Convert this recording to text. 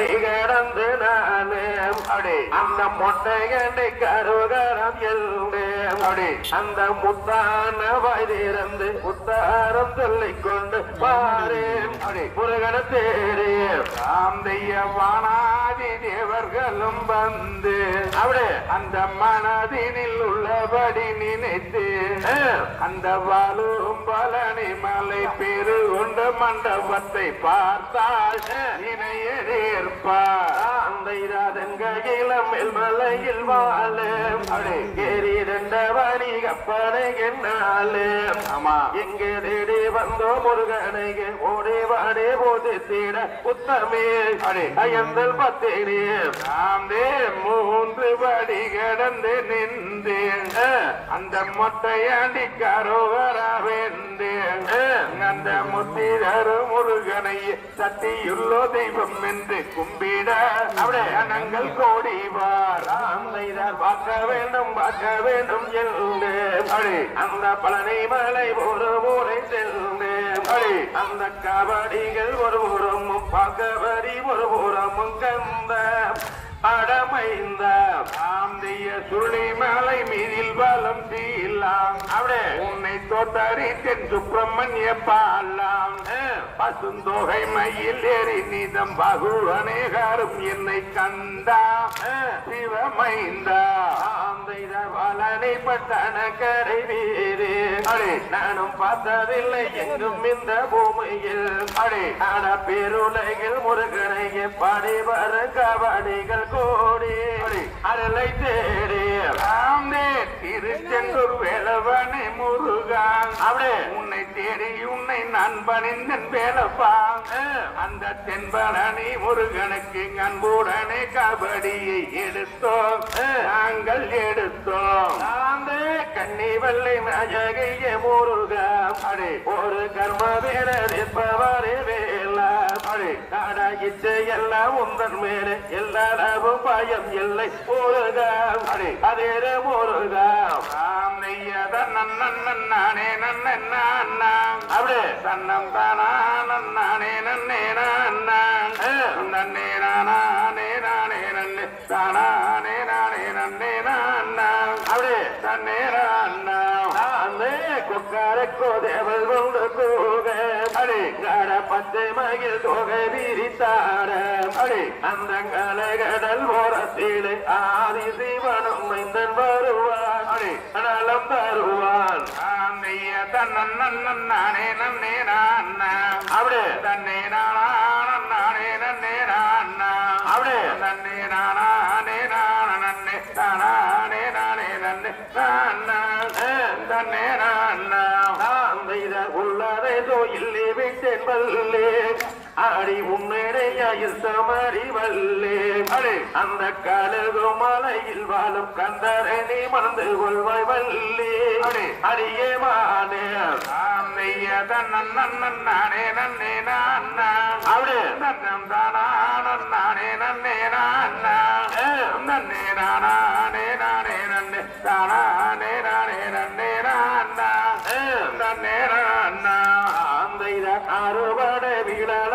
அடி கடந்து நானே. அடி அந்த மொட்டையண்டை கருகரம் எழுந்தே அடி அந்த முத்தான வயதிருந்து உத்தாரம் சொல்லிக் கொண்டு பாரேன். அடி முருகன தேடி சாந்தைய வானாதி தேவர்களும் வந்து அப்படி அந்த மனதினில் உள்ளபடி நினைத்து அந்த வாழும் பழனி மலை பெரு கொண்ட மண்டபத்தை பார்த்தால் இணையேற்பார் அந்த இராதன் கையிலம் மலையில் வாழும். அப்படி கேரி ரெண்ட வரி கப்பனை என்னாலே ஆமா. எங்கே தேடி வந்தோ முருகனைಗೆ ஓடி வாடி போது தேட உத்தமே அயந்தல் பத்தேனே. சாந்தே மூன்று படி கடந்து நின்றேன். அந்த மொட்டையாண்டி கரோகரா வேண்டேன். அந்த முத்திரரு முருகனை சத்தியுள்ளோ தெய்வம் என்று கும்பிட. அப்படியே நங்கள் கோடி வாராந்தைதார் பார்க்க வேண்டும் பார்க்க வேண்டும் என்று அடி. அந்த பழனி மலை ஒரு ஊரை செல்ந்தேன் அடி. அந்த கபடிகள் ஒரு புறமும் பகவரி ஒரு புறமும் கந்த அடமைந்த ஆந்திய சுழி மலை மீதில் பலம் தீலாம் அப்படியே உன்னை தோட்டரித்தென் சுப்பிரமணிய பாலாம் பசுந்தொகை மயில் ஏறி நீதம் பகுவனேகாரும் என்னை கண்டா. சிவமைந்தா. பலனை பட்டன கரை வீரே. அடே. நானும் பார்த்ததில்லை எங்கும் இந்த பூமியில். அடே. அட பேருலகில் முருகனையே பாடி வர கபடிகள் அருளை தேடி ராம்தே திருச்செந்தூர் வேலவனை முருகான் அப்படியே. உன்னை தேடி உன்னை நான் பணிந்தன் வேலப்பா. அந்த தென்பழனி முருகனுக்கு அன்புடனே கபடியை எடுத்தோம். நாங்கள் எடுத்தோம். அந்த கண்ணி வல்லை நஜகைய முருகா. அடே ஒரு கர்ம வேறே வேலா. அடே நாடா இச்சை எல்லாம் உந்தன் மேலே. எல்லாரும் பயம் இல்லை போருதாம் அடே அதே முருகா நெய்யத நன்னன் நானே நன்னன் நான் அப்படியே தன்னம் தானா நன்னானே நன்னே நான் நன்னே நானே நானே. நன்னே தானானே நானே நன்னே அப்படியே தன்னே நான் கொக்காரக்கோ தேவல் கொண்டு போக அடி கட பச்சை மகிழ் தொகை விரித்தார அடி அந்த கலகடல் ஓரத்திலே ஆதி சிவனும் மைந்தன் வருவான் அடி நலம் தருவான் தன்னன் நன்னன் நானே நன்னே நான் அப்படியே தன்னே நானா நானே நன்னே நான் அப்படியே நன்னே நானே நான நன்னே தானே நானே நன்னே நான் நான் உள்ளதை இல்லை விட்டேன் வல்லே அடி உன்னிடையாயில் சமரி வல்லே அந்த கழுகு மலையில் வாழும் கந்தரணி மறந்து கொள்வாய் வல்லே அடியே மானே நெய்ய தன்னன் நன்னன் நானே நன்னே நான் அப்படியே நன்னம் தானா நானே நன்னே நான் நன்னே நானா அண்ணா அந்த அறுபடை விழல.